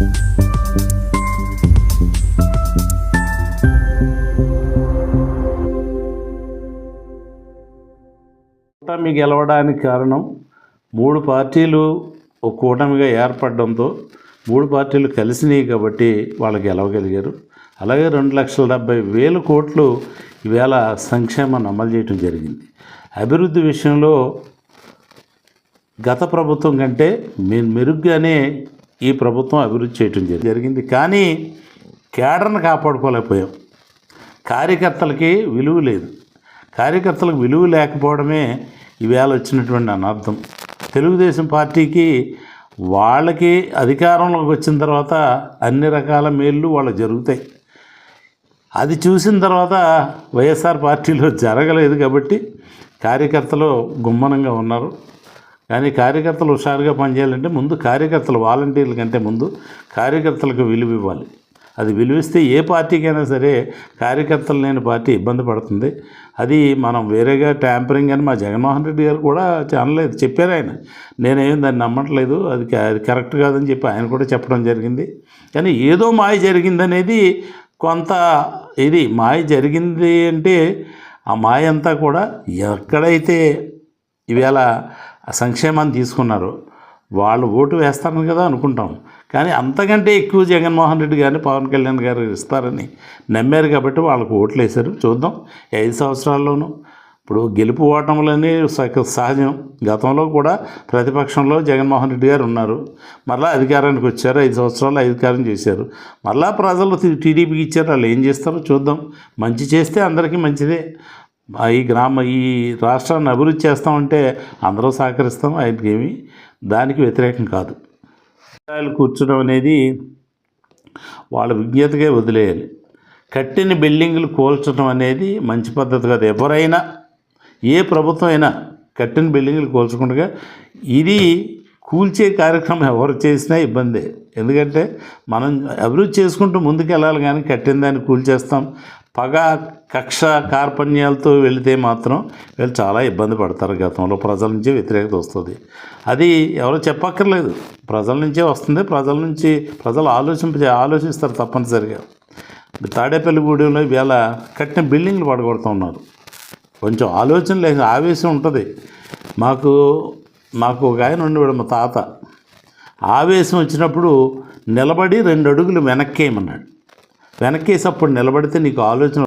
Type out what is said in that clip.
కూటమి గెలవడానికి కారణం మూడు పార్టీలు ఒక కూటమిగా ఏర్పడడంతో మూడు పార్టీలు కలిసినాయి కాబట్టి వాళ్ళు గెలవగలిగారు. అలాగే రెండు లక్షల డెబ్బై వేల కోట్లు ఈవేళ సంక్షేమాన్ని అమలు చేయడం జరిగింది. అభివృద్ధి విషయంలో గత ప్రభుత్వం కంటే మెరుగ్గానే ఈ ప్రభుత్వం అభివృద్ధి చేయటం జరిగింది. కానీ కేడర్ను కాపాడుకోలేకపోయాం. కార్యకర్తలకి విలువ లేదు. కార్యకర్తలకు విలువ లేకపోవడమే ఈవేళ వచ్చినటువంటి అనర్థం. తెలుగుదేశం పార్టీకి వాళ్ళకి అధికారంలోకి వచ్చిన తర్వాత అన్ని రకాల మేళ్ళు వాళ్ళకి జరుగుతాయి. అది చూసిన తర్వాత వైఎస్ఆర్ పార్టీలో జరగలేదు కాబట్టి కార్యకర్తలు గుమ్మనంగా ఉన్నారు. కానీ కార్యకర్తలు హుషారుగా పనిచేయాలంటే ముందు కార్యకర్తలు వాలంటీర్ల కంటే ముందు కార్యకర్తలకు విలువ ఇవ్వాలి. అది విలువిస్తే ఏ పార్టీకైనా సరే కార్యకర్తలు లేని పార్టీ ఇబ్బంది పడుతుంది. అది మనం వేరేగా ట్యాంపరింగ్ అని మా జగన్మోహన్ రెడ్డి గారు కూడా అనలేదు చెప్పారు ఆయన. నేనేం దాన్ని నమ్మట్లేదు అది అది కరెక్ట్ కాదని చెప్పి ఆయన కూడా చెప్పడం జరిగింది. కానీ ఏదో మాయ జరిగిందనేది కొంత ఇది మాయ జరిగింది అంటే ఆ మాయ అంతా కూడా ఎక్కడైతే ఈవేళ సంక్షేమాన్ని తీసుకున్నారు. వాళ్ళు ఓటు వేస్తారని కదా అనుకుంటాం. కానీ అంతకంటే ఎక్కువ జగన్మోహన్ రెడ్డి గారిని పవన్ కళ్యాణ్ గారు ఇస్తారని నమ్మారు కాబట్టి వాళ్ళకు ఓట్లు వేశారు. చూద్దాం. ఐదు సంవత్సరాల్లోనూ ఇప్పుడు గెలుపు ఓటములని సహ- సహజం. గతంలో కూడా ప్రతిపక్షంలో జగన్మోహన్ రెడ్డి గారు ఉన్నారు. మరలా అధికారానికి వచ్చారు. ఐదు సంవత్సరాలు అధికారం చేశారు. మరలా ప్రజలు టీడీపీకి ఇచ్చారు. వాళ్ళు ఏం చేస్తారో చూద్దాం. మంచి చేస్తే అందరికీ మంచిదే. ఈ గ్రామ ఈ రాష్ట్రాన్ని అభివృద్ధి చేస్తామంటే అందరూ సహకరిస్తాం ఆయనకేమి దానికి వ్యతిరేకం కాదు. స్థాయిలు కూర్చోడం అనేది వాళ్ళ విజ్ఞతగా వదిలేయాలి. కట్టిన బిల్డింగులు కూల్చడం అనేది మంచి పద్ధతి కాదు. ఎవరైనా ఏ ప్రభుత్వం అయినా కట్టిన బిల్డింగులు కూల్చకుండా ఇది కూల్చే కార్యక్రమం ఎవరు చేసినా ఇబ్బందే. ఎందుకంటే మనం అభివృద్ధి చేసుకుంటూ ముందుకు వెళ్ళాలి కానీ కట్టిన దాన్ని కూల్చేస్తాం. పగ కక్ష కార్పణ్యాలతో వెళితే మాత్రం వీళ్ళు చాలా ఇబ్బంది పడతారు గతంలో. ప్రజల నుంచే వ్యతిరేకత వస్తుంది. అది ఎవరో చెప్పక్కర్లేదు. ప్రజల నుంచే వస్తుంది. ప్రజల నుంచి ప్రజలు ఆలోచింప ఆలోచిస్తారు తప్పనిసరిగా. తాడేపల్లిగూడెంలో ఇవాళ కట్టిన బిల్డింగ్లు పడగొడుతూ ఉన్నారు. కొంచెం ఆలోచన లేదు ఆవేశం ఉంటుంది. మాకు మాకు ఒక ఆయన ఉండేవాడు మా తాత. ఆవేశం వచ్చినప్పుడు నిలబడి రెండు అడుగులు వెనక్కేయమన్నాడు. వెనక్కేసి అప్పుడు నిలబడితే నీకు ఆలోచన